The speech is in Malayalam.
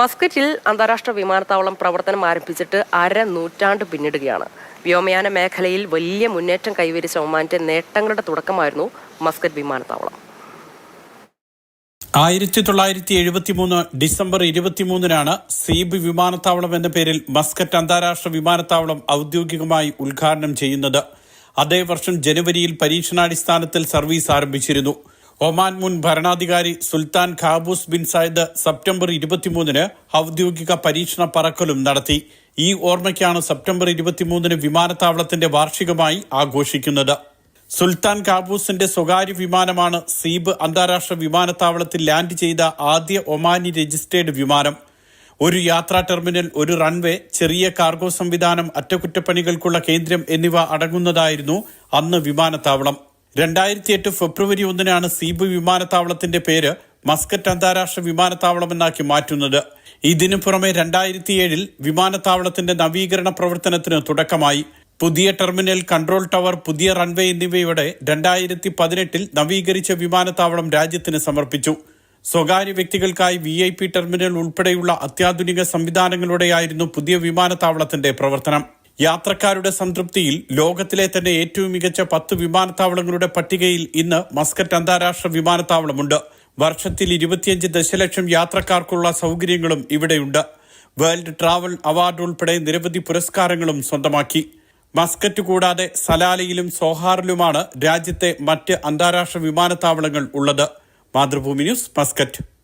മസ്കറ്റിൽ അന്താരാഷ്ട്ര വിമാനത്താവളം പ്രവർത്തനം ആരംഭിച്ചിട്ട് അര നൂറ്റാണ്ട് പിന്നിടുകയാണ്. വ്യോമയാന മേഖലയിൽ വലിയ മുന്നേറ്റം കൈവരിച്ച ഒമാന്റെ നേട്ടങ്ങളുടെ തുടക്കമായിരുന്നു മസ്കറ്റ് വിമാനത്താവളം. ആയിരത്തി തൊള്ളായിരത്തി എഴുപത്തി മൂന്ന് ഡിസംബർ ഇരുപത്തിമൂന്നിനാണ് സീബ് വിമാനത്താവളം എന്ന പേരിൽ മസ്കറ്റ് അന്താരാഷ്ട്ര വിമാനത്താവളം ഔദ്യോഗികമായി ഉദ്ഘാടനം ചെയ്യുന്നത്. അതേ വർഷം ജനുവരിയിൽ പരീക്ഷണാടിസ്ഥാനത്തിൽ സർവീസ് ആരംഭിച്ചിരുന്നു. ഒമാൻ മുൻ ഭരണാധികാരി Sultan Qaboos bin Said September ഇരുപത്തിമൂന്നിന് ഔദ്യോഗിക പരീക്ഷണ പറക്കലും നടത്തി. ഈ ഓർമ്മയ്ക്കാണ് സെപ്റ്റംബർ ഇരുപത്തിമൂന്നിന് വിമാനത്താവളത്തിന്റെ വാർഷികമായി ആഘോഷിക്കുന്നത്. സുൽത്താൻ കാബൂസിന്റെ സ്വകാര്യ വിമാനമാണ് സീബ് അന്താരാഷ്ട്ര വിമാനത്താവളത്തിൽ ലാൻഡ് ചെയ്ത ആദ്യ ഒമാനി രജിസ്റ്റേർഡ് വിമാനം. ഒരു യാത്രാ ടെർമിനൽ ഒരു റൺവേ ചെറിയ കാർഗോ സംവിധാനം അറ്റകുറ്റപ്പണികൾക്കുള്ള കേന്ദ്രം എന്നിവ അടങ്ങുന്നതായിരുന്നു അന്ന് വിമാനത്താവളം. രണ്ടായിരത്തി എട്ട് ഫെബ്രുവരി ഒന്നിനാണ് സീബ് വിമാനത്താവളത്തിന്റെ പേര് മസ്കറ്റ് അന്താരാഷ്ട്ര വിമാനത്താവളം വിമാനത്താവളമെന്നാക്കി മാറ്റുന്നത്. ഇതിനു പുറമെ രണ്ടായിരത്തി ഏഴിൽ വിമാനത്താവളത്തിന്റെ നവീകരണ പ്രവർത്തനത്തിന് തുടക്കമായി. പുതിയ ടെർമിനൽ കൺട്രോൾ ടവർ പുതിയ റൺവേ എന്നിവയുടെ രണ്ടായിരത്തി പതിനെട്ടിൽ നവീകരിച്ച വിമാനത്താവളം രാജ്യത്തിന് സമർപ്പിച്ചു. സ്വകാര്യ വ്യക്തികൾക്കായി വി ഐ പി ടെർമിനൽ ഉൾപ്പെടെയുള്ള അത്യാധുനിക സംവിധാനങ്ങളോടെയായിരുന്നു പുതിയ വിമാനത്താവളത്തിന്റെ പ്രവർത്തനം. യാത്രക്കാരുടെ സംതൃപ്തിയിൽ ലോകത്തിലെ തന്നെ ഏറ്റവും മികച്ച പത്ത് വിമാനത്താവളങ്ങളുടെ പട്ടികയിൽ ഇന്ന് മസ്കറ്റ് അന്താരാഷ്ട്ര വിമാനത്താവളമുണ്ട്. വർഷത്തിൽ ഇരുപത്തിയഞ്ച് ദശലക്ഷം യാത്രക്കാർക്കുള്ള സൗകര്യങ്ങളും ഇവിടെയുണ്ട്. വേൾഡ് ട്രാവൽ അവാർഡ് ഉൾപ്പെടെ നിരവധി പുരസ്കാരങ്ങളും സ്വന്തമാക്കി. മസ്കറ്റ് കൂടാതെ സലാലയിലും സോഹാറിലുമാണ് രാജ്യത്തെ മറ്റ് അന്താരാഷ്ട്ര വിമാനത്താവളങ്ങൾ ഉള്ളത്. Mathrubhumi news Muscat.